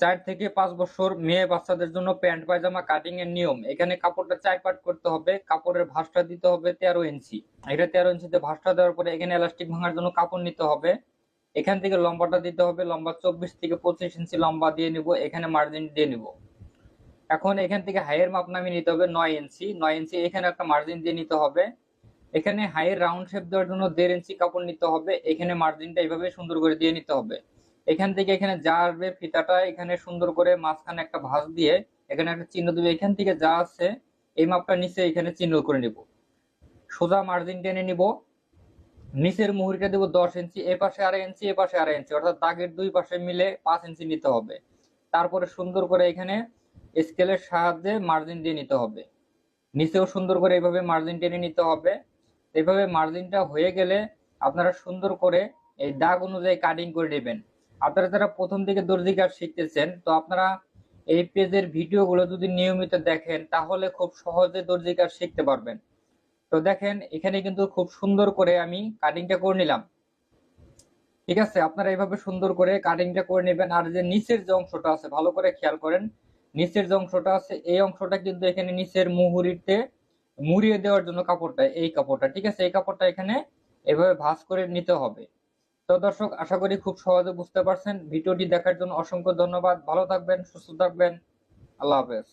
চার থেকে পাঁচ বছর মেয়ে বাচ্চাদের জন্য প্যান্ট, পায়জামা কাটিং এর নিয়ম। এখানে কাপড়টা চার পাট করতে হবে, কাপড়ের ভাঁজটা দিতে হবে তেরো ইঞ্চি। এটা তেরো ইঞ্চিতে ভাঁজটা দেওয়ার পরে এখানে এলাস্টিক ভাঙার জন্য কাপড় নিতে হবে। এখান থেকে লম্বাটা দিতে হবে, লম্বা চব্বিশ থেকে পঁচিশ ইঞ্চি লম্বা দিয়ে নিব, এখানে মার্জিন দিয়ে নিব। এখন এখান থেকে হাইয়ের মাপ নামিয়ে নিতে হবে নয় ইঞ্চি। নয় ইঞ্চি এখানে একটা মার্জিন দিয়ে নিতে হবে। এখানে হাইয়ের রাউন্ড শেপ দেওয়ার জন্য দেড় ইঞ্চি কাপড় নিতে হবে। এখানে মার্জিনটা এইভাবে সুন্দর করে দিয়ে নিতে হবে। এখান থেকে এখানে যা আসবে ফিতাটা এখানে সুন্দর করে মাঝখানে একটা ভাঁজ দিয়ে এখানে একটা চিহ্ন দেবে। এখান থেকে যা আছে এই মাপটা নিচে এখানে চিহ্ন করে নিব। সোজা মার্জিন টেনে নিব। নিচের মুহুরিটা দেবো দশ ইঞ্চি, এ পাশে আড়াই ইঞ্চি, এ পাশে আড়াই ইঞ্চি, অর্থাৎ দাগের দুই পাশে মিলে পাঁচ ইঞ্চি নিতে হবে। তারপরে সুন্দর করে এখানে স্কেলের সাহায্যে মার্জিন দিয়ে নিতে হবে। নিচেও সুন্দর করে এইভাবে মার্জিন টেনে নিতে হবে। এইভাবে মার্জিনটা হয়ে গেলে আপনারা সুন্দর করে এই দাগ অনুযায়ী কাটিং করে নেবেন। আপনারা যারা প্রথম থেকে দর্জি কাজ শিখতেছেন, তো আপনারা এই পেজের ভিডিওগুলো যদি নিয়মিত দেখেন, তাহলে খুব সহজে দর্জি কাজ শিখতে পারবেন। তো দেখেন, এখানে কিন্তু খুব সুন্দর করে আমি কাটিংটা করে নিলাম। ঠিক আছে, আপনারা এইভাবে সুন্দর করে কাটিংটা করে নেবেন। আর যে নিচের যে অংশটা আছে, ভালো করে খেয়াল করেন, নিচের যে অংশটা আছে, এই অংশটা কিন্তু এখানে নিচের মুহুরিতে মুড়িয়ে দেওয়ার জন্য কাপড়টা, এই কাপড়টা, ঠিক আছে? এই কাপড়টা এখানে এভাবে ভাঁজ করে নিতে হবে। তো দর্শক, আশা করি খুব সহজে বুঝতে পারছেন। ভিডিওটি দেখার জন্য অসংখ্য ধন্যবাদ। ভালো থাকবেন, সুস্থ থাকবেন। আল্লাহ হাফেজ।